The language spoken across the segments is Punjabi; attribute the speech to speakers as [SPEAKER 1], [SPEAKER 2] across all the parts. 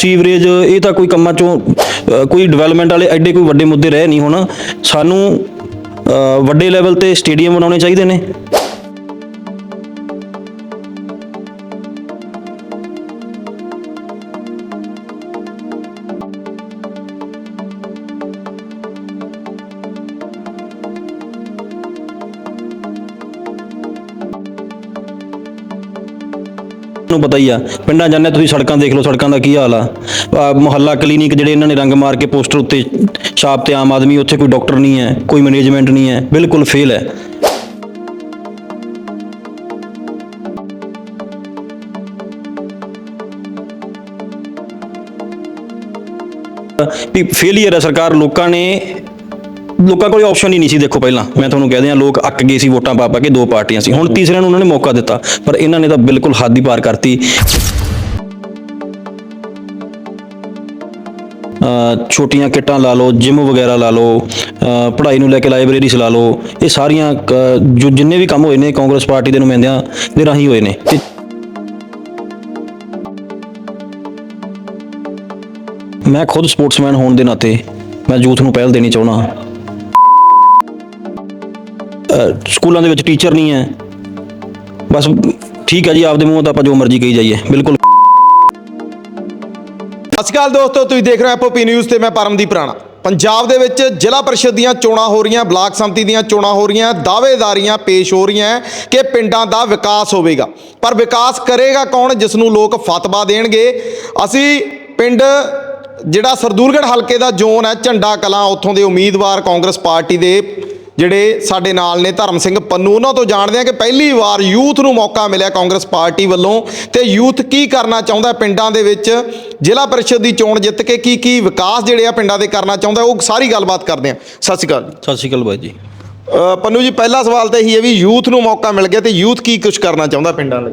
[SPEAKER 1] ਸੀਵਰੇਜ ਇਹ ਤਾਂ ਕੋਈ ਕੰਮਾਂ ਚੋਂ ਅ, ਕੋਈ ਡਿਵੈਲਪਮੈਂਟ ਵਾਲੇ ਐਡੇ ਕੋਈ ਵੱਡੇ ਮੁੱਦੇ ਰਹੇ ਨਹੀਂ ਹੁਣ। ਸਾਨੂੰ ਅ, ਵੱਡੇ ਲੈਵਲ ਤੇ ਸਟੇਡੀਅਮ ਬਣਾਉਣੇ ਚਾਹੀਦੇ ਨੇ। ਨੂੰ ਪਤਾ ਹੀ ਆ, ਪਿੰਡਾਂ ਜਾਂਦੇ ਤੁਸੀਂ ਸੜਕਾਂ ਦੇਖ ਲਓ, ਸੜਕਾਂ ਦਾ ਕੀ ਹਾਲ ਆ। ਮੁਹੱਲਾ ਕਲੀਨਿਕ ਜਿਹੜੇ ਇਹਨਾਂ ਨੇ ਰੰਗ ਮਾਰ ਕੇ ਪੋਸਟਰ ਉੱਤੇ ਛਾਪ ਤੇ ਆਮ ਆਦਮੀ, ਉੱਥੇ ਕੋਈ ਡਾਕਟਰ ਨਹੀਂ ਹੈ, ਕੋਈ ਮੈਨੇਜਮੈਂਟ ਨਹੀਂ ਹੈ, ਬਿਲਕੁਲ ਫੇਲ ਹੈ। ਵੀ ਫੇਲੀਅਰ ਹੈ ਸਰਕਾਰ, ਲੋਕਾਂ ਨੇ ਲੋਕਾਂ ਕੋਲ ਆਪਸ਼ਨ ਹੀ ਨਹੀਂ ਸੀ, ਦੇਖੋ ਪਹਿਲਾਂ। ਮੈਂ ਤੁਹਾਨੂੰ ਕਹਿ ਦਿਆਂ, ਲੋਕ ਅੱਕ ਗਏ ਸੀ, ਵੋਟਾਂ ਪਾ ਪਾ ਕੇ ਦੋ ਪਾਰਟੀਆਂ ਸੀ। ਹੁਣ ਤੀਸਰੇ ਨੂੰ ਉਹਨਾਂ ਨੇ ਮੌਕਾ ਦਿੱਤਾ, ਪਰ ਇਹਨਾਂ ਨੇ ਤਾਂ ਬਿਲਕੁਲ ਹੱਦ ਹੀ ਪਾਰ ਕਰਤੀ। ਛੋਟੀਆਂ ਕਿੱਟਾਂ ਲਾ ਲਓ ਜਿਮ ਵਗੈਰਾ ਲਾ ਲਓ ਪੜ੍ਹਾਈ ਨੂੰ ਲੈ ਕੇ ਲਾਇਬ੍ਰੇਰੀਜ਼ ਲਾ ਲਓ, ਇਹ ਸਾਰੀਆਂ ਜੋ ਜਿੰਨੇ ਵੀ ਕੰਮ ਹੋਏ ਨੇ ਕਾਂਗਰਸ ਪਾਰਟੀ ਦੇ ਨੁਮਾਇੰਦਿਆਂ ਦੇ ਰਾਹੀਂ ਹੋਏ ਨੇ। ਤੇ ਮੈਂ ਖੁਦ ਸਪੋਰਟਸਮੈਨ ਹੋਣ ਦੇ ਨਾਤੇ ਮੈਂ ਯੂਥ ਨੂੰ ਪਹਿਲ ਦੇਣੀ ਚਾਹੁੰਦਾ ਹਾਂ ਸਕੂਲਾਂ ਦੇ ਵਿੱਚ ਟੀਚਰ ਨਹੀਂ ਹੈ। ਬਸ ਠੀਕ ਹੈ ਜੀ, ਆਪਦੇ ਮੂੰਹੋਂ ਤਾਂ ਆਪਾਂ ਜੋ ਮਰਜ਼ੀ ਕਹੀ ਜਾਈਏ। ਬਿਲਕੁਲ।
[SPEAKER 2] ਸਤਿ ਸ਼੍ਰੀ ਅਕਾਲ ਦੋਸਤੋ, ਤੁਸੀਂ ਦੇਖ ਰਹੇ ਹੋ ਐਪਓਪੀ ਨਿਊਜ਼ ਤੇ ਮੈਂ ਪਰਮਦੀਪ ਰਾਣਾ। ਪੰਜਾਬ ਦੇ ਵਿੱਚ ਜ਼ਿਲ੍ਹਾ ਪਰਿਸ਼ਦ ਦੀਆਂ ਚੋਣਾਂ ਹੋ ਰਹੀਆਂ, ਬਲਾਕ ਸੰਮਤੀ ਦੀਆਂ ਚੋਣਾਂ ਹੋ ਰਹੀਆਂ, ਦਾਅਵੇਦਾਰੀਆਂ ਪੇਸ਼ ਹੋ ਰਹੀਆਂ ਕਿ ਪਿੰਡਾਂ ਦਾ ਵਿਕਾਸ ਹੋਵੇਗਾ। ਪਰ ਵਿਕਾਸ ਕਰੇਗਾ ਕੌਣ? ਜਿਸ ਨੂੰ ਲੋਕ ਫਤਵਾ ਦੇਣਗੇ। ਅਸੀਂ ਪਿੰਡ, ਜਿਹੜਾ ਸਰਦੂਲਗੜ੍ਹ ਹਲਕੇ ਦਾ ਜ਼ੋਨ ਹੈ, ਝੰਡਾ ਕਲਾਂ, ਉੱਥੋਂ ਦੇ ਉਮੀਦਵਾਰ ਕਾਂਗਰਸ ਪਾਰਟੀ ਦੇ ਜਿਹੜੇ ਸਾਡੇ ਨਾਲ ਨੇ ਧਰਮ ਸਿੰਘ ਪੰਨੂ ਉਹਨਾਂ ਤੋਂ ਜਾਣਦੇ ਆ ਕਿ ਪਹਿਲੀ ਵਾਰ ਯੂਥ ਨੂੰ ਮੌਕਾ ਮਿਲਿਆ ਕਾਂਗਰਸ ਪਾਰਟੀ ਵੱਲੋਂ। ਤੇ ਯੂਥ ਕੀ ਕਰਨਾ ਚਾਹੁੰਦਾ ਪਿੰਡਾਂ ਦੇ ਵਿੱਚ? ਜ਼ਿਲ੍ਹਾ ਪਰਿਸ਼ਦ ਦੀ ਚੋਣ ਜਿੱਤ ਕੇ ਕੀ ਕੀ ਵਿਕਾਸ ਜਿਹੜੇ ਆ ਪਿੰਡਾਂ ਦੇ ਕਰਨਾ ਚਾਹੁੰਦਾ? ਉਹ ਸਾਰੀ ਗੱਲਬਾਤ ਕਰਦੇ ਆ ਸਤਿ ਸ਼੍ਰੀ ਅਕਾਲ
[SPEAKER 1] ਸਤਿ ਸ਼੍ਰੀ ਅਕਾਲ ਬਾਈ ਜੀ।
[SPEAKER 2] ਪੰਨੂ ਜੀ ਪਹਿਲਾ ਸਵਾਲ ਤਾਂ ਇਹੀ ਹੈ ਵੀ ਯੂਥ ਨੂੰ ਮੌਕਾ ਮਿਲ ਗਿਆ ਤੇ ਯੂਥ ਕੀ ਕੁਝ ਕਰਨਾ ਚਾਹੁੰਦਾ ਪਿੰਡਾਂ ਲਈ?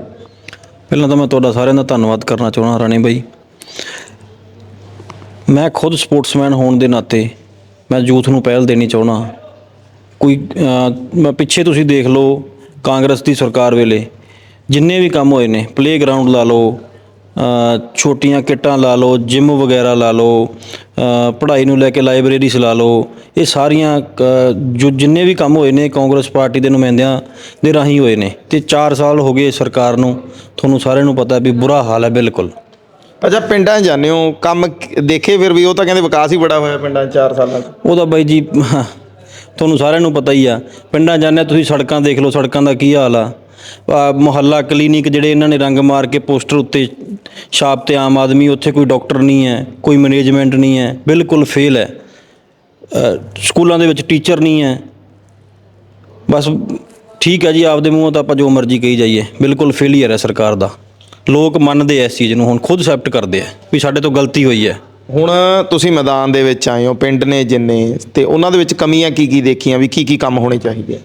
[SPEAKER 1] ਪਹਿਲਾਂ ਤਾਂ ਮੈਂ ਤੁਹਾਡਾ ਸਾਰਿਆਂ ਦਾ ਧੰਨਵਾਦ ਕਰਨਾ ਚਾਹੁੰਦਾ ਰਾਣੇ ਬਾਈ। ਮੈਂ ਖੁਦ ਸਪੋਰਟਸਮੈਨ ਹੋਣ ਦੇ ਨਾਤੇ ਮੈਂ ਯੂਥ ਨੂੰ ਪਹਿਲ ਦੇਣੀ ਚਾਹੁੰਦਾ। ਕੋਈ ਪਿੱਛੇ ਤੁਸੀਂ ਦੇਖ ਲਓ ਕਾਂਗਰਸ ਦੀ ਸਰਕਾਰ ਵੇਲੇ ਜਿੰਨੇ ਵੀ ਕੰਮ ਹੋਏ ਨੇ ਪਲੇਗਰਾਉਂਡ ਲਾ ਲਓ ਛੋਟੀਆਂ ਕਿੱਟਾਂ ਲਾ ਲਓ ਜਿਮ ਵਗੈਰਾ ਲਾ ਲਓ ਪੜ੍ਹਾਈ ਨੂੰ ਲੈ ਕੇ ਲਾਇਬ੍ਰੇਰੀਜ਼ ਲਾ ਲਓ ਇਹ ਸਾਰੀਆਂ ਜੋ ਜਿੰਨੇ ਵੀ ਕੰਮ ਹੋਏ ਨੇ ਕਾਂਗਰਸ ਪਾਰਟੀ ਦੇ ਨੁਮਾਇੰਦਿਆਂ ਦੇ ਰਾਹੀਂ ਹੋਏ ਨੇ ਤੇ 4 ਸਾਲ ਹੋ ਗਏ ਸਰਕਾਰ ਨੂੰ ਤੁਹਾਨੂੰ ਸਾਰਿਆਂ ਨੂੰ ਪਤਾ ਵੀ ਬੁਰਾ ਹਾਲ ਹੈ ਬਿਲਕੁਲ।
[SPEAKER 2] ਅੱਛਾ ਪਿੰਡਾਂ ਜਾਂਦੇ ਹੋ ਕੰਮ ਦੇਖੇ ਫਿਰ ਵੀ ਉਹ ਤਾਂ ਕਹਿੰਦੇ ਵਿਕਾਸ ਹੀ ਬੜਾ ਹੋਇਆ ਪਿੰਡਾਂ 'ਚ 4 ਸਾਲਾਂ 'ਚ।
[SPEAKER 1] ਉਹਦਾ ਬਾਈ ਜੀ ਤੁਹਾਨੂੰ ਸਾਰਿਆਂ ਨੂੰ ਪਤਾ ਹੀ ਆ, ਪਿੰਡਾਂ ਜਾਂਦੇ ਤੁਸੀਂ ਸੜਕਾਂ ਦੇਖ ਲਓ, ਸੜਕਾਂ ਦਾ ਕੀ ਹਾਲ ਆ। ਮੁਹੱਲਾ ਕਲੀਨਿਕ ਜਿਹੜੇ ਇਹਨਾਂ ਨੇ ਰੰਗ ਮਾਰ ਕੇ ਪੋਸਟਰ ਉੱਤੇ ਛਾਪ ਤੇ ਆਮ ਆਦਮੀ, ਉੱਥੇ ਕੋਈ ਡਾਕਟਰ ਨਹੀਂ ਹੈ, ਕੋਈ ਮੈਨੇਜਮੈਂਟ ਨਹੀਂ ਹੈ, ਬਿਲਕੁਲ ਫੇਲ ਹੈ। ਸਕੂਲਾਂ ਦੇ ਵਿੱਚ ਟੀਚਰ ਨਹੀਂ ਹੈ। ਬਸ ਠੀਕ ਹੈ ਜੀ, ਆਪਦੇ ਮੂੰਹੋਂ ਤਾਂ ਆਪਾਂ ਜੋ ਮਰਜ਼ੀ ਕਹੀ ਜਾਈਏ, ਬਿਲਕੁਲ ਫੇਲੀਅਰ ਹੈ ਸਰਕਾਰ ਦਾ। ਲੋਕ ਮੰਨਦੇ ਐ ਇਸ ਚੀਜ਼ ਨੂੰ, ਹੁਣ ਖੁਦ ਐਕਸੈਪਟ ਕਰਦੇ ਆ ਵੀ ਸਾਡੇ ਤੋਂ ਗਲਤੀ ਹੋਈ ਹੈ।
[SPEAKER 2] ਹੁਣ ਤੁਸੀਂ ਮੈਦਾਨ ਦੇ ਵਿੱਚ ਆਏ ਹੋ ਪਿੰਡ ਨੇ ਜਿੰਨੇ ਤੇ ਉਹਨਾਂ ਦੇ ਵਿੱਚ ਕਮੀਆਂ ਕੀ ਕੀ ਦੇਖੀਆਂ ਵੀ ਕੀ ਕੀ ਕੰਮ ਹੋਣੇ ਚਾਹੀਦੇ ਆ?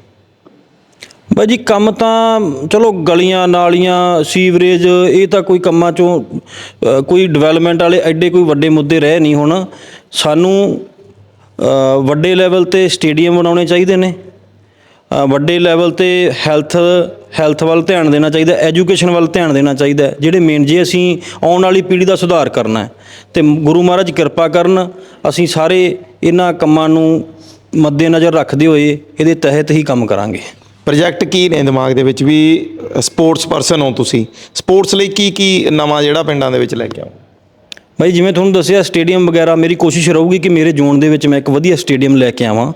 [SPEAKER 1] ਬਾਈ ਜੀ ਕੰਮ ਤਾਂ ਚਲੋ ਗਲੀਆਂ ਨਾਲੀਆਂ ਸੀਵਰੇਜ ਇਹ ਤਾਂ ਕੋਈ ਕੰਮਾਂ ਚੋਂ ਅ, ਕੋਈ ਡਿਵੈਲਪਮੈਂਟ ਵਾਲੇ ਐਡੇ ਕੋਈ ਵੱਡੇ ਮੁੱਦੇ ਰਹੇ ਨਹੀਂ ਹੁਣ। ਸਾਨੂੰ ਅ, ਵੱਡੇ ਲੈਵਲ ਤੇ ਸਟੇਡੀਅਮ ਬਣਾਉਣੇ ਚਾਹੀਦੇ ਨੇ। ਵੱਡੇ ਲੈਵਲ ਤੇ ਹੈਲਥ ਹੈਲਥ ਵੱਲ ਧਿਆਨ ਦੇਣਾ ਚਾਹੀਦਾ ਐਜੂਕੇਸ਼ਨ ਵੱਲ ਧਿਆਨ ਦੇਣਾ ਚਾਹੀਦਾ, ਜਿਹੜੇ ਮੇਨ ਜੇ ਅਸੀਂ ਆਉਣ ਵਾਲੀ ਪੀੜ੍ਹੀ ਦਾ ਸੁਧਾਰ ਕਰਨਾ ਹੈ। ਤੇ ਗੁਰੂ ਮਹਾਰਾਜ ਕਿਰਪਾ ਕਰਨ, ਅਸੀਂ ਸਾਰੇ ਇਹਨਾਂ ਕੰਮਾਂ ਨੂੰ ਮੱਦੇਨਜ਼ਰ ਰੱਖਦੇ ਹੋਏ ਇਹਦੇ ਤਹਿਤ ਹੀ ਕੰਮ ਕਰਾਂਗੇ।
[SPEAKER 2] ਪ੍ਰੋਜੈਕਟ ਕੀ ਨੇ ਦਿਮਾਗ ਦੇ ਵਿੱਚ? ਵੀ ਸਪੋਰਟਸ ਪਰਸਨ ਹੋ ਤੁਸੀਂ। ਸਪੋਰਟਸ ਲਈ ਕੀ ਕੀ ਨਵਾਂ ਜਿਹੜਾ ਪਿੰਡਾਂ ਦੇ ਵਿੱਚ ਲੈ ਕੇ ਆਓ?
[SPEAKER 1] ਭਾਈ ਜਿਵੇਂ ਤੁਹਾਨੂੰ ਦੱਸਿਆ ਸਟੇਡੀਅਮ ਵਗੈਰਾ ਮੇਰੀ ਕੋਸ਼ਿਸ਼ ਰਹੂਗੀ ਕਿ ਮੇਰੇ ਜ਼ੋਨ ਦੇ ਵਿੱਚ ਮੈਂ ਇੱਕ ਵਧੀਆ ਸਟੇਡੀਅਮ ਲੈ ਕੇ ਆਵਾਂ।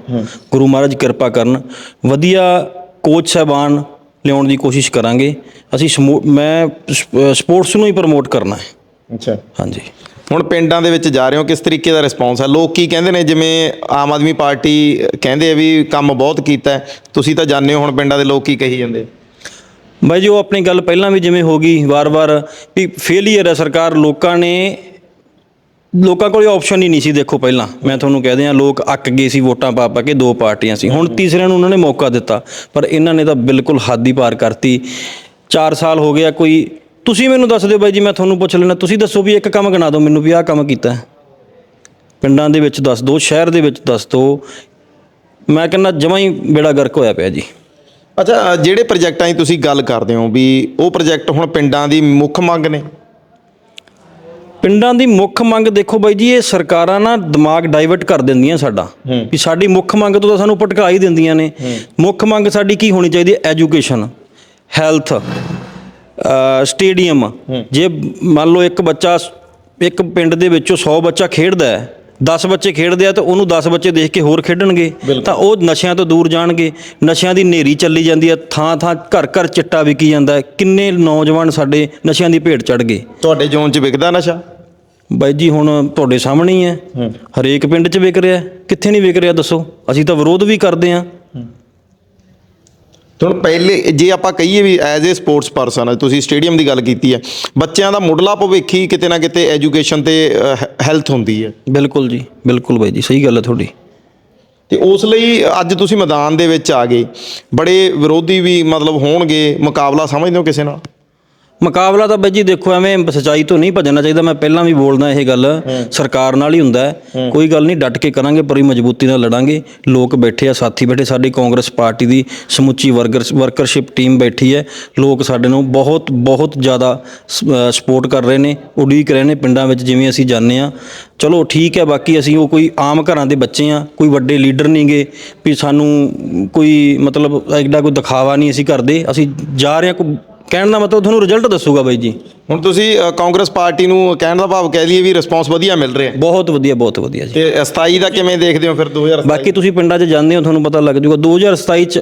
[SPEAKER 1] ਗੁਰੂ ਮਹਾਰਾਜ ਕਿਰਪਾ ਕਰਨ। ਵਧੀਆ ਕੋਚ ਸਾਹਿਬਾਨ ਲਿਆਉਣ ਦੀ ਕੋਸ਼ਿਸ਼ ਕਰਾਂਗੇ। ਅਸੀਂ ਸਮੋ- ਮੈਂ ਸਪੋਰਟਸ ਨੂੰ ਹੀ ਪ੍ਰਮੋਟ ਕਰਨਾ ਹੈ।
[SPEAKER 2] ਅੱਛਾ।
[SPEAKER 1] ਹਾਂਜੀ।
[SPEAKER 2] ਹੁਣ ਪਿੰਡਾਂ ਦੇ ਵਿੱਚ ਜਾ ਰਹੇ ਹੋ ਕਿਸ ਤਰੀਕੇ ਦਾ ਰਿਸਪੌਂਸ ਹੈ? ਲੋਕ ਕੀ ਕਹਿੰਦੇ ਨੇ? ਜਿਵੇਂ ਆਮ ਆਦਮੀ ਪਾਰਟੀ ਕਹਿੰਦੇ ਆ ਵੀ ਕੰਮ ਬਹੁਤ ਕੀਤਾ। ਤੁਸੀਂ ਤਾਂ ਜਾਣਦੇ ਹੋ ਹੁਣ ਪਿੰਡਾਂ ਦੇ ਲੋਕ ਕੀ ਕਹੀ ਜਾਂਦੇ?
[SPEAKER 1] ਬਾਈ ਜੀ ਉਹ ਆਪਣੀ ਗੱਲ ਪਹਿਲਾਂ ਵੀ ਜਿਵੇਂ ਹੋ ਗਈ ਵਾਰ-ਵਾਰ ਵੀ ਫੇਲੀਅਰ ਹੈ ਸਰਕਾਰ। ਲੋਕਾਂ ਨੇ ਲੋਕਾਂ ਕੋਲ ਆਪਸ਼ਨ ਹੀ ਨਹੀਂ ਸੀ, ਦੇਖੋ ਪਹਿਲਾਂ। ਮੈਂ ਤੁਹਾਨੂੰ ਕਹਿ ਦਿਆਂ, ਲੋਕ ਅੱਕ ਗਏ ਸੀ, ਵੋਟਾਂ ਪਾ ਪਾ ਕੇ ਦੋ ਪਾਰਟੀਆਂ ਸੀ। ਹੁਣ ਤੀਸਰਿਆਂ ਨੂੰ ਉਹਨਾਂ ਨੇ ਮੌਕਾ ਦਿੱਤਾ, ਪਰ ਇਹਨਾਂ ਨੇ ਤਾਂ ਬਿਲਕੁਲ ਹੱਦ ਹੀ ਪਾਰ ਕਰਤੀ। 4 ਸਾਲ ਹੋ ਗਿਆ, ਕੋਈ ਤੁਸੀਂ ਮੈਨੂੰ ਦੱਸ ਦਿਓ ਬਾਈ ਜੀ, ਮੈਂ ਤੁਹਾਨੂੰ ਪੁੱਛ ਲੈਣਾ ਤੁਸੀਂ ਦੱਸੋ ਵੀ ਇੱਕ ਕੰਮ ਗਿਣਾ ਦਿਓ ਮੈਨੂੰ ਵੀ, ਆਹ ਕੰਮ ਕੀਤਾ ਪਿੰਡਾਂ ਦੇ ਵਿੱਚ ਦੱਸ ਦਿਓ, ਸ਼ਹਿਰ ਦੇ ਵਿੱਚ ਦੱਸ ਦਿਓ। ਮੈਂ ਕਹਿੰਦਾ ਜਮਾਂ ਹੀ ਬੇੜਾ ਗਰਕ ਹੋਇਆ ਪਿਆ ਜੀ।
[SPEAKER 2] ਅੱਛਾ ਜਿਹੜੇ ਪ੍ਰੋਜੈਕਟਾਂ ਦੀ ਤੁਸੀਂ ਗੱਲ ਕਰਦੇ ਹੋ ਵੀ ਉਹ ਪ੍ਰੋਜੈਕਟ ਹੁਣ ਪਿੰਡਾਂ ਦੀ ਮੁੱਖ ਮੰਗ ਨੇ?
[SPEAKER 1] ਪਿੰਡਾਂ ਦੀ ਮੁੱਖ ਮੰਗ ਦੇਖੋ ਬਾਈ ਜੀ ਇਹ ਸਰਕਾਰਾਂ ਨਾ ਦਿਮਾਗ ਡਾਈਵਰਟ ਕਰ ਦਿੰਦੀਆਂ ਸਾਡਾ। ਵੀ ਸਾਡੀ ਮੁੱਖ ਮੰਗ ਤੋਂ ਤਾਂ ਸਾਨੂੰ ਭਟਕਾ ਹੀ ਦਿੰਦੀਆਂ ਨੇ। ਮੁੱਖ ਮੰਗ ਸਾਡੀ ਕੀ ਹੋਣੀ ਚਾਹੀਦੀ ਹੈ? ਐਜੂਕੇਸ਼ਨ ਹੈਲਥ ਸਟੇਡੀਅਮ ਜੇ ਮੰਨ ਲਓ ਇੱਕ ਬੱਚਾ ਇੱਕ ਪਿੰਡ ਦੇ ਵਿੱਚੋਂ 100 ਬੱਚਾ ਖੇਡਦਾ ਹੈ 10 ਬੱਚੇ ਖੇਡਦੇ ਆ ਤਾਂ ਉਹਨੂੰ 10 ਬੱਚੇ ਦੇਖ ਕੇ ਹੋਰ ਖੇਡਣਗੇ। ਤਾਂ ਉਹ ਨਸ਼ਿਆਂ ਤੋਂ ਦੂਰ ਜਾਣਗੇ। ਨਸ਼ਿਆਂ ਦੀ ਨੇਰੀ ਚੱਲੀ ਜਾਂਦੀ ਹੈ ਥਾਂ ਥਾਂ ਘਰ ਘਰ ਚਿੱਟਾ ਵਿਕੀ ਜਾਂਦਾ ਕਿੰਨੇ ਨੌਜਵਾਨ ਸਾਡੇ ਨਸ਼ਿਆਂ ਦੀ ਭੇਟ ਚੜ ਗਏ।
[SPEAKER 2] ਤੁਹਾਡੇ ਜ਼ੋਨ 'ਚ ਵਿਕਦਾ ਨਸ਼ਾ?
[SPEAKER 1] ਬਾਈ ਜੀ ਹੁਣ ਤੁਹਾਡੇ ਸਾਹਮਣੇ ਹੀ ਹੈ। ਹਰੇਕ ਪਿੰਡ 'ਚ ਵਿਕ ਰਿਹਾ। ਹੈ। ਕਿੱਥੇ ਨਹੀਂ ਵਿਕ ਰਿਹਾ ਦੱਸੋ? ਅਸੀਂ ਤਾਂ ਵਿਰੋਧ ਵੀ ਕਰਦੇ ਹਾਂ।
[SPEAKER 2] ਹੁਣ ਪਹਿਲੇ ਜੇ ਆਪਾਂ ਕਹੀਏ ਵੀ ਐਜ਼ ਅ ਸਪੋਰਟਸ ਪਰਸਨ ਤੁਸੀਂ ਸਟੇਡੀਅਮ ਦੀ ਗੱਲ ਕੀਤੀ ਹੈ ਬੱਚਿਆਂ ਦਾ ਮੁੱਢਲਾ ਭਵਿੱਖ ਹੀ ਕਿਤੇ ਨਾ ਕਿਤੇ ਐਜੂਕੇਸ਼ਨ ਤੇ ਹੈਲਥ ਹੁੰਦੀ ਹੈ।
[SPEAKER 1] ਬਿਲਕੁਲ ਜੀ ਬਿਲਕੁਲ ਬਾਈ ਜੀ ਸਹੀ ਗੱਲ ਹੈ ਤੁਹਾਡੀ।
[SPEAKER 2] ਤੇ ਉਸ ਲਈ ਅੱਜ ਤੁਸੀਂ ਮੈਦਾਨ ਦੇ ਵਿੱਚ ਆ ਗਏ। ਬੜੇ ਵਿਰੋਧੀ ਵੀ ਮਤਲਬ ਹੋਣਗੇ ਮੁਕਾਬਲਾ ਸਮਝਦੇ ਹੋ ਕਿਸੇ ਨਾਲ?
[SPEAKER 1] ਮੁਕਾਬਲਾ ਤਾਂ ਬਾਈ ਜੀ ਦੇਖੋ ਐਵੇਂ ਸਚਾਈ ਤੋਂ ਨਹੀਂ ਭੱਜਣਾ ਚਾਹੀਦਾ ਮੈਂ ਪਹਿਲਾਂ ਵੀ ਬੋਲਦਾ ਇਹ ਗੱਲ ਸਰਕਾਰ ਨਾਲ ਹੀ ਹੁੰਦਾ ਕੋਈ ਗੱਲ ਨਹੀਂ ਡਟ ਕੇ ਕਰਾਂਗੇ ਪੂਰੀ ਮਜ਼ਬੂਤੀ ਨਾਲ ਲੜਾਂਗੇ। ਲੋਕ ਬੈਠੇ ਆ ਸਾਥੀ ਬੈਠੇ ਸਾਡੀ ਕਾਂਗਰਸ ਪਾਰਟੀ ਦੀ ਸਮੁੱਚੀ ਵਰਕਰ ਵਰਕਰਸ਼ਿਪ ਟੀਮ ਬੈਠੀ ਹੈ। ਲੋਕ ਸਾਡੇ ਨੂੰ ਬਹੁਤ ਬਹੁਤ ਜ਼ਿਆਦਾ ਸਪੋਰਟ ਕਰ ਰਹੇ ਨੇ ਉਡੀਕ ਰਹੇ ਨੇ ਪਿੰਡਾਂ ਵਿੱਚ ਜਿਵੇਂ ਅਸੀਂ ਜਾਂਦੇ ਆ ਚਲੋ ਠੀਕ ਹੈ ਬਾਕੀ ਅਸੀਂ ਉਹ ਕੋਈ ਆਮ ਘਰਾਂ ਦੇ ਬੱਚੇ ਆ ਕੋਈ ਵੱਡੇ ਲੀਡਰ ਨਹੀਂਗੇ ਵੀ ਸਾਨੂੰ ਕੋਈ ਮਤਲਬ ਐਡਾ ਕੋਈ ਦਿਖਾਵਾ ਨਹੀਂ ਅਸੀਂ ਕਰਦੇ ਅਸੀਂ ਜਾ ਰਹੇ ਹਾਂ ਕੋਈ ਕਹਿਣ ਦਾ ਮਤਲਬ ਤੁਹਾਨੂੰ ਰਿਜ਼ਲਟ ਦੱਸੂਗਾ ਬਾਈ ਜੀ।
[SPEAKER 2] ਹੁਣ ਤੁਸੀਂ ਅ, ਕਾਂਗਰਸ ਪਾਰਟੀ ਨੂੰ ਕਹਿਣ ਦਾ ਭਾਵ ਕਹਿ ਲਈਏ ਵੀ ਰਿਸਪੌਂਸ ਵਧੀਆ ਮਿਲ ਰਿਹਾ
[SPEAKER 1] ਬਹੁਤ ਵਧੀਆ ਬਹੁਤ ਵਧੀਆ ਜੀ।
[SPEAKER 2] ਤੇ 27 ਦਾ ਕਿਵੇਂ ਦੇਖਦੇ ਹੋ ਫਿਰ 2027
[SPEAKER 1] ਬਾਕੀ ਤੁਸੀਂ ਪਿੰਡਾਂ 'ਚ ਜਾਂਦੇ ਹੋ ਤੁਹਾਨੂੰ ਪਤਾ ਲੱਗ ਜਾਊਗਾ 2027 'ਚ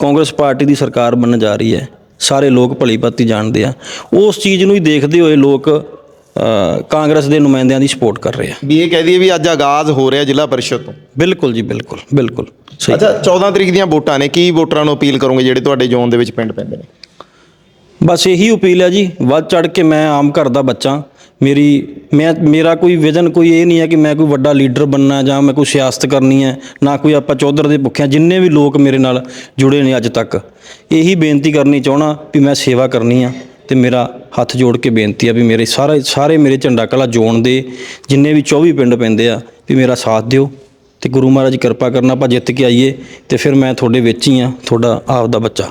[SPEAKER 1] ਕਾਂਗਰਸ ਪਾਰਟੀ ਦੀ ਸਰਕਾਰ ਬਣਨ ਜਾ ਰਹੀ ਹੈ। ਸਾਰੇ ਲੋਕ ਭਲੀ ਭਾਂਤੀ ਜਾਣਦੇ ਆ। ਉਸ ਚੀਜ਼ ਨੂੰ ਹੀ ਦੇਖਦੇ ਹੋਏ ਲੋਕ ਅ, ਕਾਂਗਰਸ ਦੇ ਨੁਮਾਇੰਦਿਆਂ ਦੀ ਸਪੋਰਟ ਕਰ ਰਹੇ ਆ।
[SPEAKER 2] ਵੀ ਇਹ ਕਹਿ ਦਈਏ ਵੀ ਅੱਜ ਆਗਾਜ਼ ਹੋ ਰਿਹਾ ਜ਼ਿਲ੍ਹਾ ਪਰਿਸ਼ਦ ਤੋਂ।
[SPEAKER 1] ਬਿਲਕੁਲ ਜੀ ਬਿਲਕੁਲ ਬਿਲਕੁਲ। ਸਹੀ
[SPEAKER 2] ਅੱਛਾ 14 ਤਰੀਕ ਦੀਆਂ ਵੋਟਾਂ ਨੇ ਕੀ ਵੋਟਰਾਂ ਨੂੰ ਅਪੀਲ ਕਰੋਗੇ ਜਿਹੜੇ ਤੁਹਾਡੇ ਜ਼ੋਨ ਦੇ ਵਿੱਚ ਪਿੰਡ ਪੈਂਦੇ ਨੇ?
[SPEAKER 1] ਬਸ ਇਹੀ ਅਪੀਲ ਹੈ ਜੀ, ਵੱਧ ਚੜ ਕੇ ਮੈਂ ਆਮ ਘਰ ਦਾ ਬੱਚਾ। ਮੇਰੀ, ਮੈਂ, ਮੇਰਾ ਕੋਈ ਵਿਜ਼ਨ ਕੋਈ ਇਹ ਨਹੀਂ ਹੈ ਕਿ ਮੈਂ ਕੋਈ ਵੱਡਾ ਲੀਡਰ ਬੰਨਾ ਜਾਂ ਮੈਂ ਕੋਈ ਸਿਆਸਤ ਕਰਨੀ ਹੈ, ਨਾ ਕੋਈ ਆਪਾਂ ਚੌਧਰ ਦੇ ਭੁੱਖਿਆਂ ਜਿੰਨੇ ਵੀ ਲੋਕ ਮੇਰੇ ਨਾਲ ਜੁੜੇ ਨੇ ਅੱਜ ਤੱਕ। ਇਹੀ ਬੇਨਤੀ ਕਰਨੀ ਚਾਹਣਾ ਵੀ ਮੈਂ ਸੇਵਾ ਕਰਨੀ ਆ ਤੇ ਮੇਰਾ ਹੱਥ ਜੋੜ ਕੇ ਬੇਨਤੀ ਆ ਵੀ ਮੇਰੇ ਸਾਰੇ ਸਾਰੇ ਮੇਰੇ ਝੰਡਾ ਕਲਾ ਜੋਣ ਦੇ, ਜਿੰਨੇ ਵੀ 24 ਪਿੰਡ ਪੈਂਦੇ ਆ, ਵੀ ਮੇਰਾ ਸਾਥ ਦਿਓ ਤੇ ਗੁਰੂ ਮਹਾਰਾਜ ਕਿਰਪਾ ਕਰਨਾ ਆਪਾਂ ਜਿੱਤ ਕੇ ਆਈਏ ਤੇ ਫਿਰ ਮੈਂ ਤੁਹਾਡੇ ਵਿੱਚ ਹੀ ਆ, ਤੁਹਾਡਾ ਆਪ ਦਾ ਬੱਚਾ।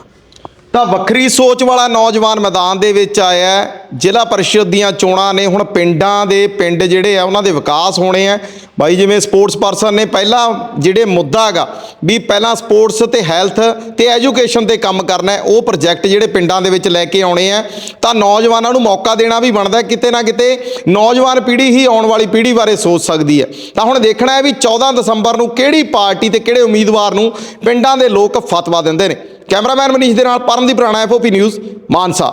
[SPEAKER 2] ਤਾਂ ਵੱਖਰੀ ਸੋਚ ਵਾਲਾ ਨੌਜਵਾਨ ਮੈਦਾਨ ਦੇ ਵਿੱਚ ਆਇਆ ਜ਼ਿਲ੍ਹਾ ਪਰਿਸ਼ਦ ਦੀਆਂ ਚੋਣਾਂ ਨੇ ਹੁਣ ਪਿੰਡਾਂ ਦੇ ਪਿੰਡ ਜਿਹੜੇ ਆ, ਉਹਨਾਂ ਦੇ ਵਿਕਾਸ ਹੋਣੇ ਆ। ਬਾਈ, ਜਿਵੇਂ ਸਪੋਰਟਸ ਪਰਸਨ ਨੇ ਪਹਿਲਾਂ ਜਿਹੜੇ ਮੁੱਦਾ ਹੈਗਾ ਵੀ ਪਹਿਲਾਂ ਸਪੋਰਟਸ ਤੇ ਹੈਲਥ ਤੇ ਐਜੂਕੇਸ਼ਨ ਤੇ ਕੰਮ ਕਰਨਾ ਉਹ ਪ੍ਰੋਜੈਕਟ ਜਿਹੜੇ ਪਿੰਡਾਂ ਦੇ ਵਿੱਚ ਲੈ ਕੇ ਆਉਣੇ ਆ। ਤਾਂ ਨੌਜਵਾਨਾਂ ਨੂੰ ਮੌਕਾ ਦੇਣਾ ਵੀ ਬਣਦਾ ਕਿਤੇ ਨਾ ਕਿਤੇ ਨੌਜਵਾਨ ਪੀੜ੍ਹੀ ਹੀ ਆਉਣ ਵਾਲੀ ਪੀੜ੍ਹੀ ਬਾਰੇ ਸੋਚ ਸਕਦੀ ਹੈ। ਤਾਂ ਹੁਣ ਦੇਖਣਾ ਹੈ ਵੀ 14 ਦਸੰਬਰ ਨੂੰ ਕਿਹੜੀ ਪਾਰਟੀ ਤੇ ਕਿਹੜੇ ਉਮੀਦਵਾਰ ਨੂੰ ਪਿੰਡਾਂ ਦੇ ਲੋਕ ਫਤਵਾ ਦਿੰਦੇ ਨੇ। ਕੈਮਰਾਮੈਨ ਮਨੀਸ਼ ਦੇ ਨਾਲ ਪਰਮਦੀਪ ਰਾਣਾ ਐਫਓਪੀ ਨਿਊਜ਼ ਮਾਨਸਾ।